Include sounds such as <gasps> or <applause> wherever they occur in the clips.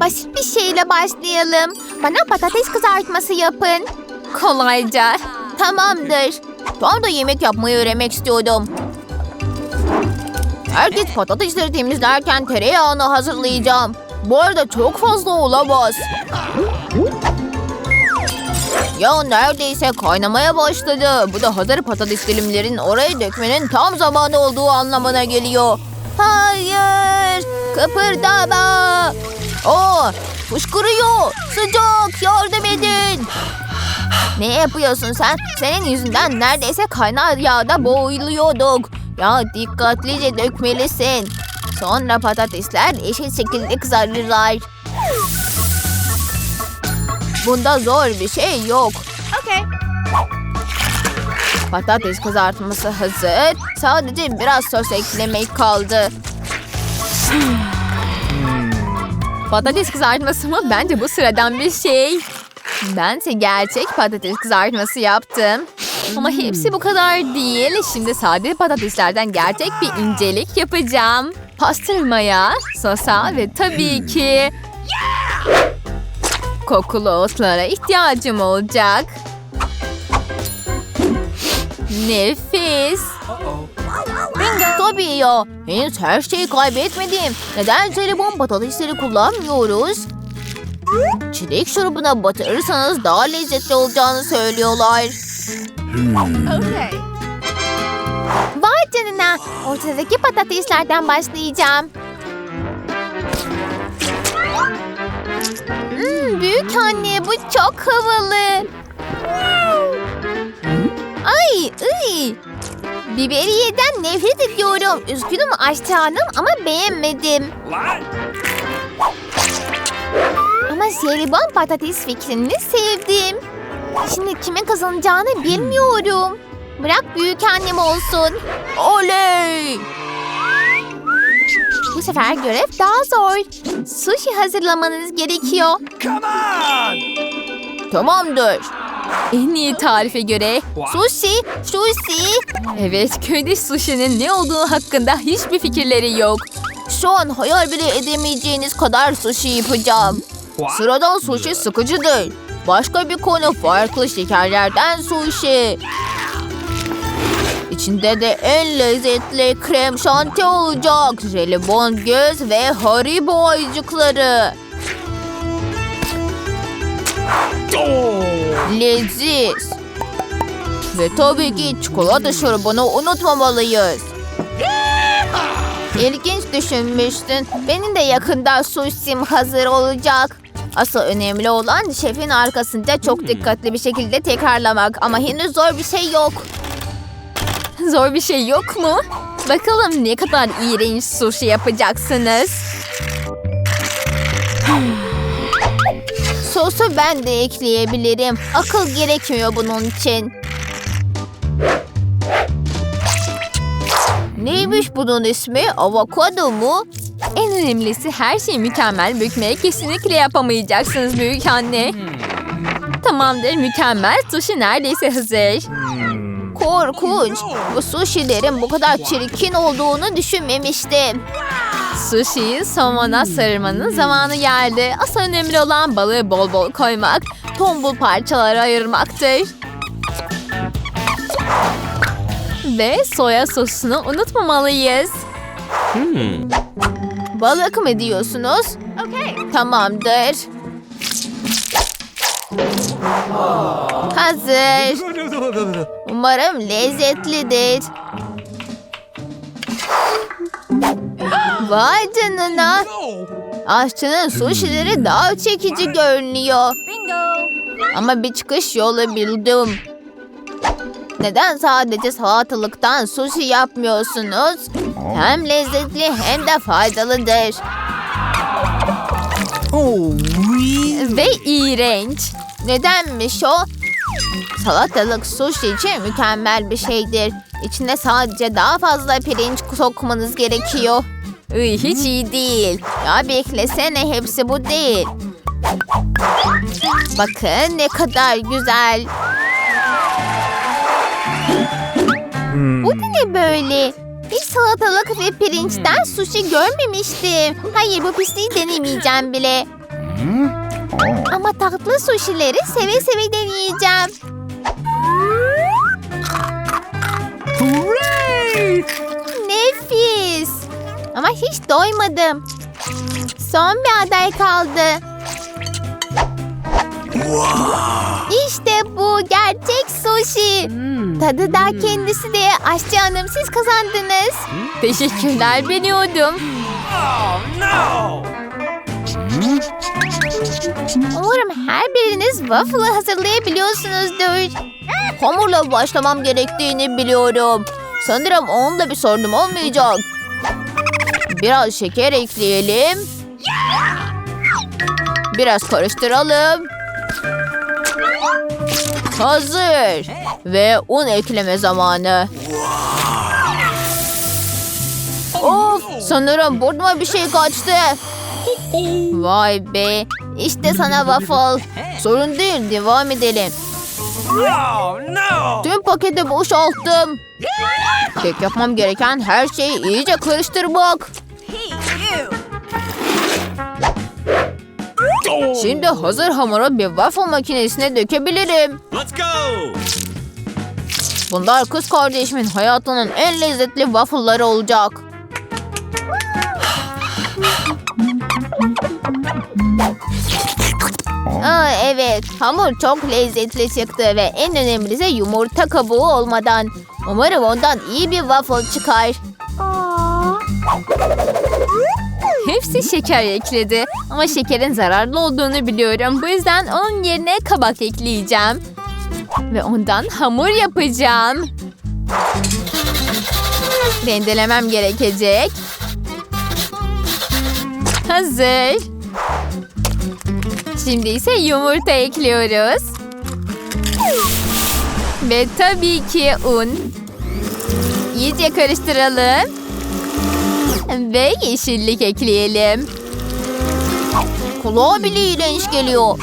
Basit bir şeyle başlayalım. Bana patates kızartması yapın. Kolayca. Tamamdır. Tam da yemek yapmayı öğrenmek istiyordum. Herkes patatesleri temizlerken tereyağını hazırlayacağım. Bu arada çok fazla olamaz. Ya neredeyse kaynamaya başladı. Bu da hazır patates dilimlerin oraya dökmenin tam zamanı olduğu anlamına geliyor. Hayır! Kıpırdama! Oo, fışkırıyor! Sıcak! Yardım edin! Ne yapıyorsun sen? Senin yüzünden neredeyse kaynar yağda boğuluyorduk. Ya dikkatlice dökmelisin. Sonra patatesler eşit şekilde kızarırlar. Bunda zor bir şey yok. Okay. Patates kızartması hazır. Sadece biraz sos eklemek kaldı. Patates kızartması mı? Bence bu sıradan bir şey. Bense gerçek patates kızartması yaptım. Ama hepsi bu kadar değil. Şimdi sade patateslerden gerçek bir incelik yapacağım. Pastırmaya, sosa ve tabii ki kokulu otlara ihtiyacım olacak. Nefis. Tabii ya. Henüz her şeyi kaybetmedim. Neden jelibon patatesleri kullanmıyoruz? Çilek şurubuna batırırsanız daha lezzetli olacağını söylüyorlar. Okay. Vay canına. Ortadaki patateslerden başlayacağım. Hmm, büyük anne bu çok havalı. Ay, ıy. Biberiyeden nefret ediyorum. Üzgünüm aşçı hanım ama beğenmedim. Ama jelibon patates fikrini sevdim. Şimdi kimin kazanacağını bilmiyorum. Bırak büyük annem olsun. Oley! Bu sefer görev daha zor. Sushi hazırlamanız gerekiyor. Come on! Tamamdır. En iyi tarife göre sushi, sushi. Evet, köyde sushi'nin ne olduğu hakkında hiçbir fikirleri yok. Şu an hayal bile edemeyeceğiniz kadar sushi yapacağım. Sıradan sushi sıkıcıdır. Başka bir konu farklı şekerlerden sushi. İçinde de en lezzetli krem şanti olacak. Jelibon göz ve haribo ayıcıkları. Leziz. Ve tabii ki çikolata şurubunu unutmamalıyız. İlginç düşünmüştün. Benim de yakında sushi'm hazır olacak. Asıl önemli olan şefin arkasında çok dikkatli bir şekilde tekrarlamak. Ama henüz zor bir şey yok. Zor bir şey yok mu? Bakalım ne kadar iğrenç sushi yapacaksınız. Sosu ben de ekleyebilirim. Akıl gerekmiyor bunun için. Neymiş bunun ismi? Avokado mu? En önemlisi her şeyi mükemmel bükmeye kesinlikle yapamayacaksınız büyük anne. Tamamdır mükemmel. Sushi neredeyse hazır. Korkunç. Bu sushilerin bu kadar çirkin olduğunu düşünmemiştim. Sushi'yi somona sarmanın zamanı geldi. Asıl önemli olan balığı bol bol koymak, tombul parçalara ayırmaktır. Ve soya sosunu unutmamalıyız. Balık mı diyorsunuz? Okay. Tamamdır. Hazır. <laughs> Umarım lezzetlidir. Vay canına. Aşçının sushileri daha çekici görünüyor. Bingo. Ama bir çıkış yolu bildim. Neden sadece salatalıktan sushi yapmıyorsunuz? Hem lezzetli hem de faydalıdır. Ve iğrenç. Nedenmiş o? Salatalık sushi için mükemmel bir şeydir. İçine sadece daha fazla pirinç sokmanız gerekiyor. Iy, hiç iyi değil. Ya beklesene hepsi bu değil. Bakın ne kadar güzel. Bu da ne böyle? Hiç salatalık ve pirinçten sushi görmemiştim. Hayır bu pisliği denemeyeceğim bile. Ama tatlı suşileri seve seve deneyeceğim. Nefis. Ama hiç doymadım. Son bir aday kaldı. İşte bu gerçek sushi. Tadı da kendisi de aşçı hanım siz kazandınız. Teşekkürler biliyordum. Umarım her biriniz waffle hazırlayabiliyorsunuzdur. Hamurla başlamam gerektiğini biliyorum. Sanırım onda bir sorunum olmayacak. Biraz şeker ekleyelim. Biraz karıştıralım. Hazır. Ve un ekleme zamanı. Of sanırım burnuma bir şey kaçtı. Vay be. İşte sana waffle. Sorun değil devam edelim. Tüm paketi boşalttım. Tek yapmam gereken her şeyi iyice karıştırmak. Şimdi hazır hamuru bir waffle makinesine dökebilirim. Let's go! Bunlar kız kardeşimin hayatının en lezzetli waffle'ları olacak. Aa, evet, hamur çok lezzetli çıktı ve en önemlisi yumurta kabuğu olmadan. Umarım ondan iyi bir waffle çıkar. Hepsi şeker ekledi ama şekerin zararlı olduğunu biliyorum. Bu yüzden onun yerine kabak ekleyeceğim. Ve ondan hamur yapacağım. Rendelemem gerekecek. Hazır. Şimdi ise yumurta ekliyoruz. Ve tabii ki un. İyice karıştıralım. Ve yeşillik ekleyelim. Kulağa bile iğrenç geliyor.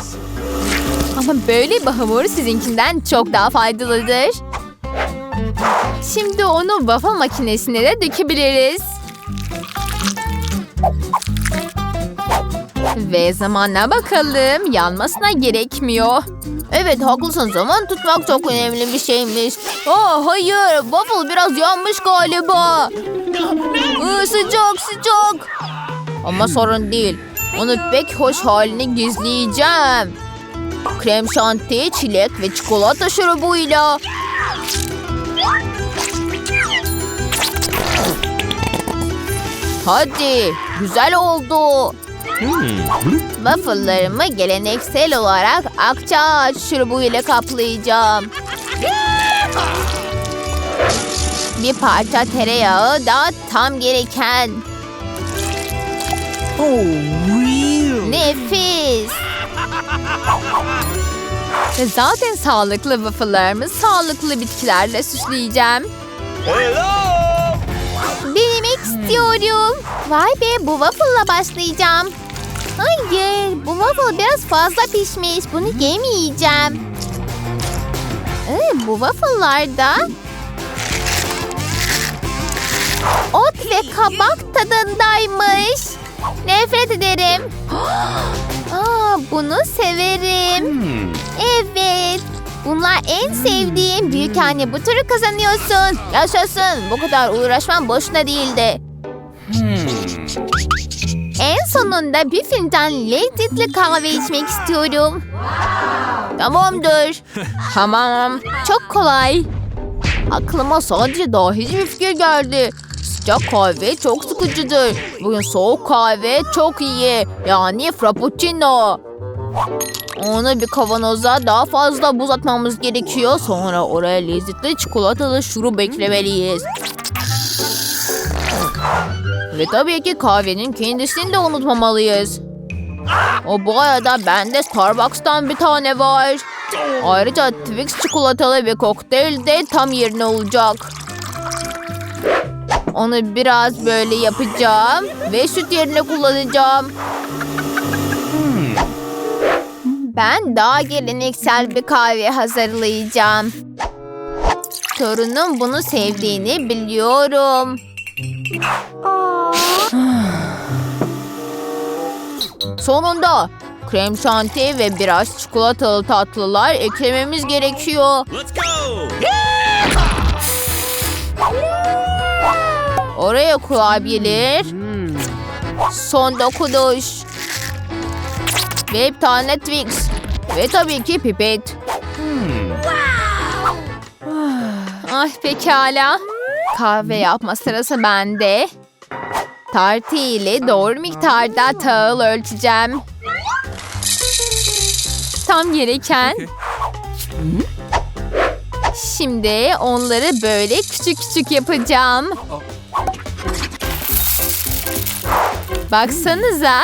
Ama böyle bir sizinkinden çok daha faydalıdır. Şimdi onu waffle makinesine de dökebiliriz. Ve zamana bakalım. Yanmasına gerekmiyor. Evet haklısın. Zaman tutmak çok önemli bir şeymiş. Aa, hayır. Waffle biraz yanmış galiba. Iı, sıcak sıcak. Ama sorun değil. Onu pek hoş halini gizleyeceğim. Krem şanti, çilek ve çikolata şurubuyla. Hadi, güzel oldu. Waffle'larımı geleneksel olarak akçaağaç şurubuyla kaplayacağım. Bir parça tereyağı da tam gereken. Oh, real? Nefis. Ve zaten sağlıklı waffle'larımı sağlıklı bitkilerle süsleyeceğim. Hello! Denemek istiyorum. Vay be bu waffle'la başlayacağım. Hayır bu waffle biraz fazla pişmiş. Bunu yemeyeceğim. Ee, bu waffle'larda ot ve kabak tadındaymış. Nefret ederim. <gasps> Aa, bunu severim. Hmm. Evet. Bunlar en sevdiğim. Büyük anne bu turu kazanıyorsun. Yaşasın. Bu kadar uğraşmam boşuna değildi. En sonunda bir fincan lezzetli kahve içmek istiyorum. Tamamdır. <laughs> tamam. Çok kolay. Aklıma sadece dahice bir fikir geldi. Sıcak kahve çok sıkıcıdır. Bugün soğuk kahve çok iyi. Yani frappuccino. Onu bir kavanoza daha fazla buz atmamız gerekiyor. Sonra oraya lezzetli çikolatalı şurup eklemeliyiz. Ve tabii ki kahvenin kendisini de unutmamalıyız. O bu arada bende Starbucks'tan bir tane var. Ayrıca Twix çikolatalı bir kokteyl de tam yerine olacak. Onu biraz böyle yapacağım ve süt yerine kullanacağım. Ben daha geleneksel bir kahve hazırlayacağım. Torunum bunu sevdiğini biliyorum. Sonunda Krem şanti ve biraz çikolatalı tatlılar eklememiz gerekiyor. Let's go. Oraya kurabiyeler. Son dokunuş. Ve bir tane Twix. Ve tabii ki pipet. Ay pekala. Kahve yapma sırası bende. Tartı ile doğru miktarda tahıl ölçeceğim. Tam gereken. Şimdi onları böyle küçük küçük yapacağım. Baksanıza.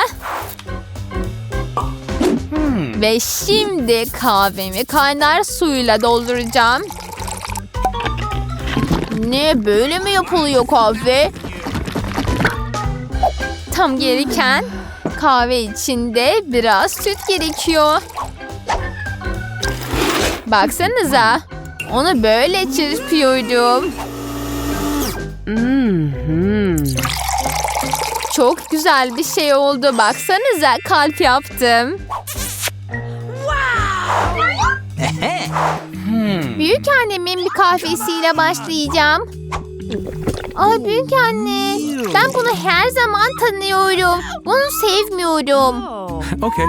Ve şimdi kahvemi kaynar suyla dolduracağım. Ne böyle mi yapılıyor kahve? Tam gereken kahve içinde biraz süt gerekiyor. Baksanıza. Onu böyle çırpıyorum. Çok güzel bir şey oldu. Baksanıza kalp yaptım. <laughs> Büyük annemin bir kahvesiyle başlayacağım. Ay büyük anne, ben bunu her zaman tanıyorum. Bunu sevmiyorum. Okay.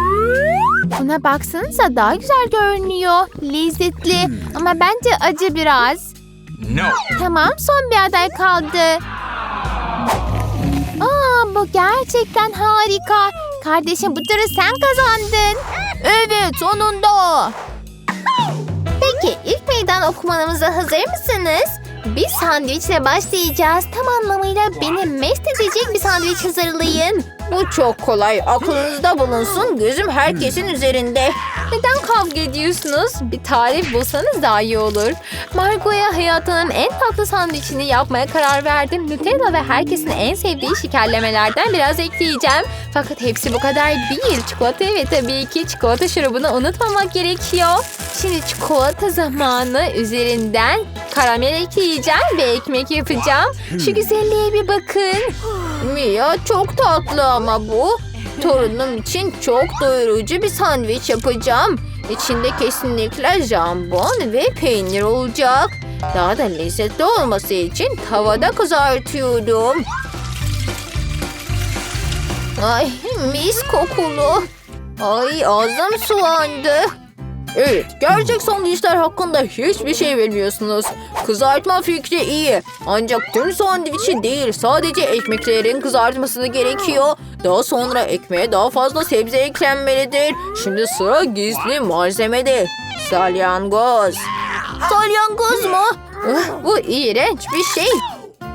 Buna baksanıza daha güzel görünüyor. Lezzetli ama bence acı biraz. No. Tamam son bir aday kaldı. Aa bu gerçekten harika. Kardeşim bu turu sen kazandın. Evet sonunda. Peki ilk meydan okumalarımıza hazır mısınız? Bir sandviçle başlayacağız. Tam anlamıyla beni mest edecek bir sandviç hazırlayın. Bu çok kolay. Aklınızda bulunsun. Gözüm herkesin üzerinde. Neden kavga ediyorsunuz? Bir tarif bulsanız daha iyi olur. Margot'a hayatının en tatlı sandviçini yapmaya karar verdim. Nutella ve herkesin en sevdiği şekerlemelerden biraz ekleyeceğim. Fakat hepsi bu kadar değil. Çikolata ve tabii ki çikolata şurubunu unutmamak gerekiyor. Şimdi çikolata zamanı üzerinden karamel ekleyeceğim ve ekmek yapacağım. Şu güzelliğe bir bakın. Mia çok tatlı ama bu. Torunum için çok doyurucu bir sandviç yapacağım. İçinde kesinlikle jambon ve peynir olacak. Daha da lezzetli olması için tavada kızartıyorum. Ay mis kokulu. Ay ağzım sulandı. Evet, gerçek sandviçler hakkında hiçbir şey bilmiyorsunuz. Kızartma fikri iyi. Ancak tüm sandviçi değil, sadece ekmeklerin kızartması gerekiyor. Daha sonra ekmeğe daha fazla sebze eklenmelidir. Şimdi sıra gizli malzemede. Salyangoz. Salyangoz mu? Ah, Bu iğrenç bir şey.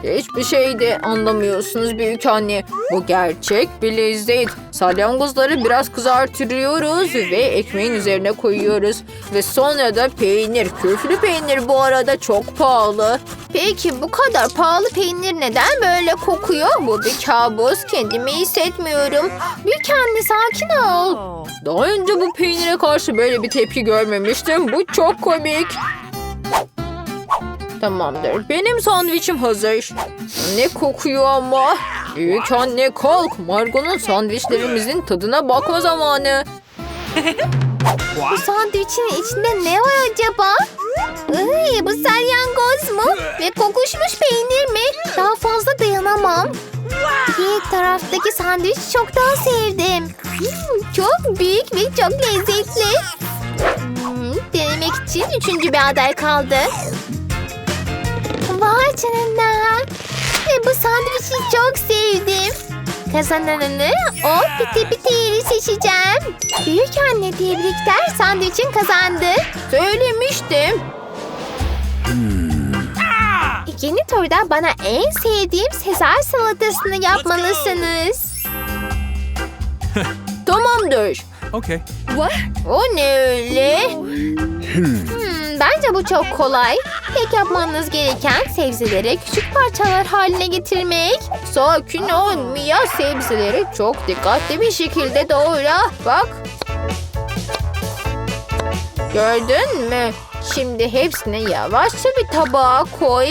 Hiçbir şey de anlamıyorsunuz büyük anne. Bu gerçek bir lezzet. Salyangozları biraz kızartıyoruz ve ekmeğin üzerine koyuyoruz. Ve sonra da peynir. Küflü peynir bu arada çok pahalı. Peki bu kadar pahalı peynir neden böyle kokuyor? Bu bir kabus. Kendimi hissetmiyorum. Büyük anne sakin ol. Daha önce bu peynire karşı böyle bir tepki görmemiştim. Bu çok komik. Tamamdır. Benim sandviçim hazır. Ne kokuyor ama. Büyük anne kalk. Margot'un sandviçlerimizin tadına bakma zamanı. Bu sandviçin içinde ne var acaba? Iy, bu salyangoz mu? Ve kokuşmuş peynir mi? Daha fazla dayanamam. Diğer taraftaki sandviç çok daha sevdim. Hmm, çok büyük ve çok lezzetli. Hmm, denemek için üçüncü bir aday kaldı. Vay canına. Ve bu sandviçi çok sevdim. Kazananını o piti pitiyi seçeceğim. Büyük anne tebrikler sandviçin kazandı. Söylemiştim. İkinci turda bana en sevdiğim Sezar salatasını yapmalısınız. <laughs> Tamamdır. Okay. O ne öyle? Hmm, bence bu çok kolay. Tek yapmanız gereken sebzeleri küçük parçalar haline getirmek. Sakin ol Mia sebzeleri çok dikkatli bir şekilde doğra. Bak. Gördün mü? Şimdi hepsini yavaşça bir tabağa koy.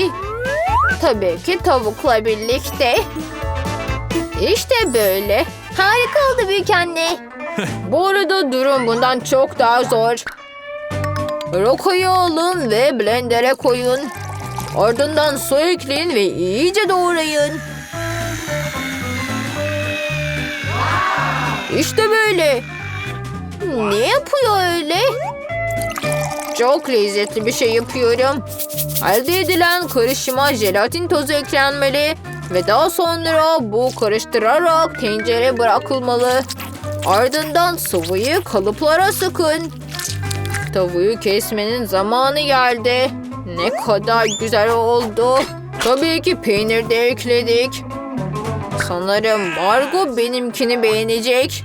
Tabii ki tavukla birlikte. İşte böyle. Harika oldu büyük anne. <laughs> Bu arada durum bundan çok daha zor. Rokoyu alın ve blendere koyun. Ardından su ekleyin ve iyice doğrayın. İşte böyle. Ne yapıyor öyle? Çok lezzetli bir şey yapıyorum. Elde edilen karışıma jelatin tozu eklenmeli ve daha sonra bu karıştırarak tencere bırakılmalı. Ardından sıvıyı kalıplara sıkın. Tavuğu kesmenin zamanı geldi. Ne kadar güzel oldu. Tabii ki peynir de ekledik. Sanırım Margo benimkini beğenecek.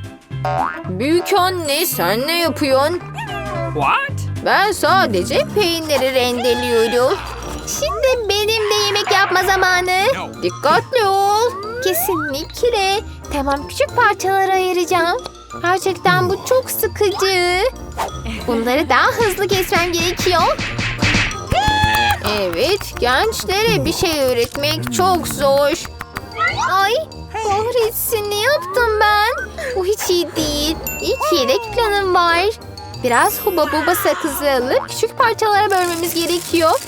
Büyük anne sen ne yapıyorsun? What? Ben sadece peyniri rendeliyorum. Şimdi benim de yemek yapma zamanı. Dikkatli ol. Kesinlikle. Tamam küçük parçalara ayıracağım. Gerçekten bu çok sıkıcı. Bunları daha hızlı kesmem gerekiyor. Evet, gençlere bir şey öğretmek çok zor. Ay kahretsin ne yaptım ben? Bu hiç iyi değil. İki yedek planım var. Biraz huba buba sakızı alıp küçük parçalara bölmemiz gerekiyor.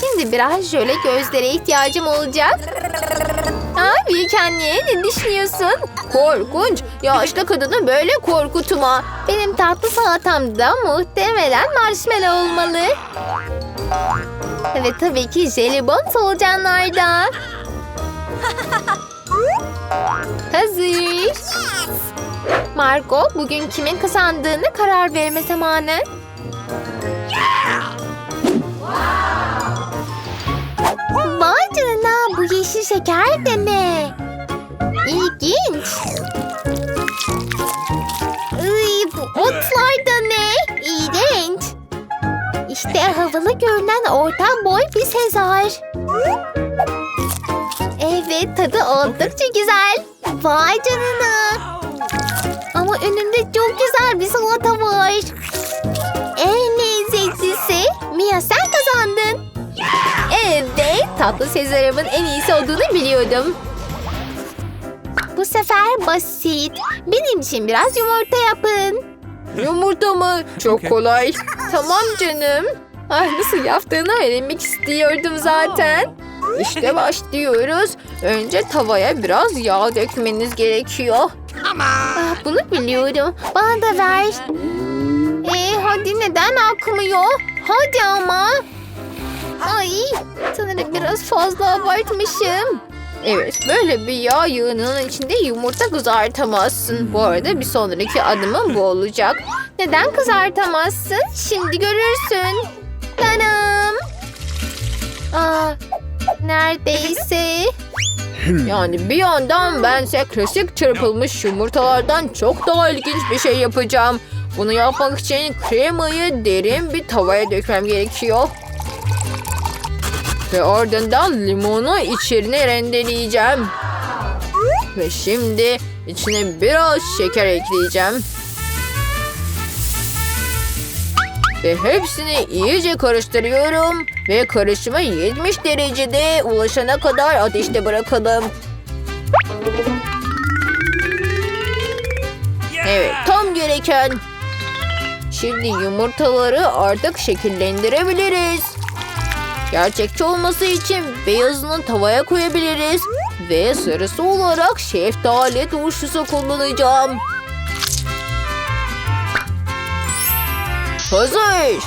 Şimdi biraz jöle gözlere ihtiyacım olacak. Ha büyük anne ne düşünüyorsun? Korkunç. Yaşlı kadını böyle korkutma. Benim tatlı salatamda muhtemelen marshmallow olmalı. Ve tabii ki jelibon solucanlarda. <laughs> Hazır. Marco, bugün kimin kazandığını karar verme zamanı. Vay canına bu yeşil şeker de ne? İlginç. Iy, bu otlar da ne? İğrenç. İşte havalı görünen orta boy bir Sezar. Evet tadı oldukça güzel. Vay canına. Ama önünde çok güzel bir salata var. En lezzetlisi. Mia sen tatlı Sezar'ımın en iyisi olduğunu biliyordum. Bu sefer basit. Benim için biraz yumurta yapın. Yumurta mı? Çok kolay. tamam canım. Ay nasıl yaptığını öğrenmek istiyordum zaten. İşte başlıyoruz. Önce tavaya biraz yağ dökmeniz gerekiyor. Ah, bunu biliyorum. Bana da ver. Ee, hadi neden akmıyor? Hadi ama. Ay, sanırım biraz fazla abartmışım. Evet, böyle bir yağ yığınının içinde yumurta kızartamazsın. Bu arada bir sonraki adımın bu olacak. Neden kızartamazsın? Şimdi görürsün. Tanım. Aa, neredeyse. Yani bir yandan bense klasik çırpılmış yumurtalardan çok daha ilginç bir şey yapacağım. Bunu yapmak için kremayı derin bir tavaya dökmem gerekiyor. Ve ardından limonu içerine rendeleyeceğim. Ve şimdi içine biraz şeker ekleyeceğim. Ve hepsini iyice karıştırıyorum. Ve karışımı 70 derecede ulaşana kadar ateşte bırakalım. Evet, tam gereken. Şimdi yumurtaları artık şekillendirebiliriz. Gerçekçi olması için beyazını tavaya koyabiliriz. Ve sarısı olarak şeftali turşusu kullanacağım. Hazır.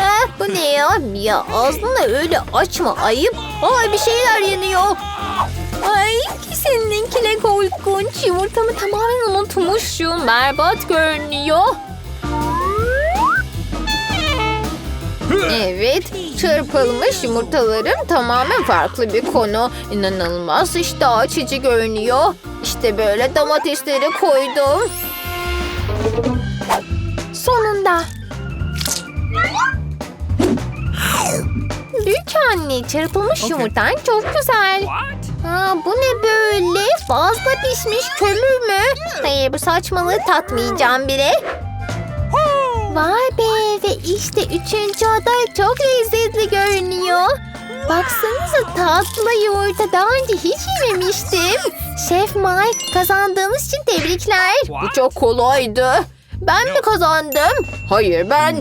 Ah, bu ne ya? Ya ağzını öyle açma ayıp. Ay bir şeyler yanıyor. Ay seninkiyle korkunç. Yumurtamı tamamen unutmuşum. Berbat görünüyor. Evet, çırpılmış yumurtalarım tamamen farklı bir konu. İnanılmaz iştah açıcı görünüyor. İşte böyle domatesleri koydum. Sonunda. Büyük anne çırpılmış yumurtan çok güzel. Ha, bu ne böyle? Fazla pişmiş kömür mü? Hayır bu saçmalığı tatmayacağım bile. Vay be ve işte üçüncü aday çok lezzetli görünüyor. Baksanıza tatlı yumurta daha önce hiç yememiştim. Şef Mike kazandığınız için tebrikler. Bu çok kolaydı. Ben mi kazandım? Hayır ben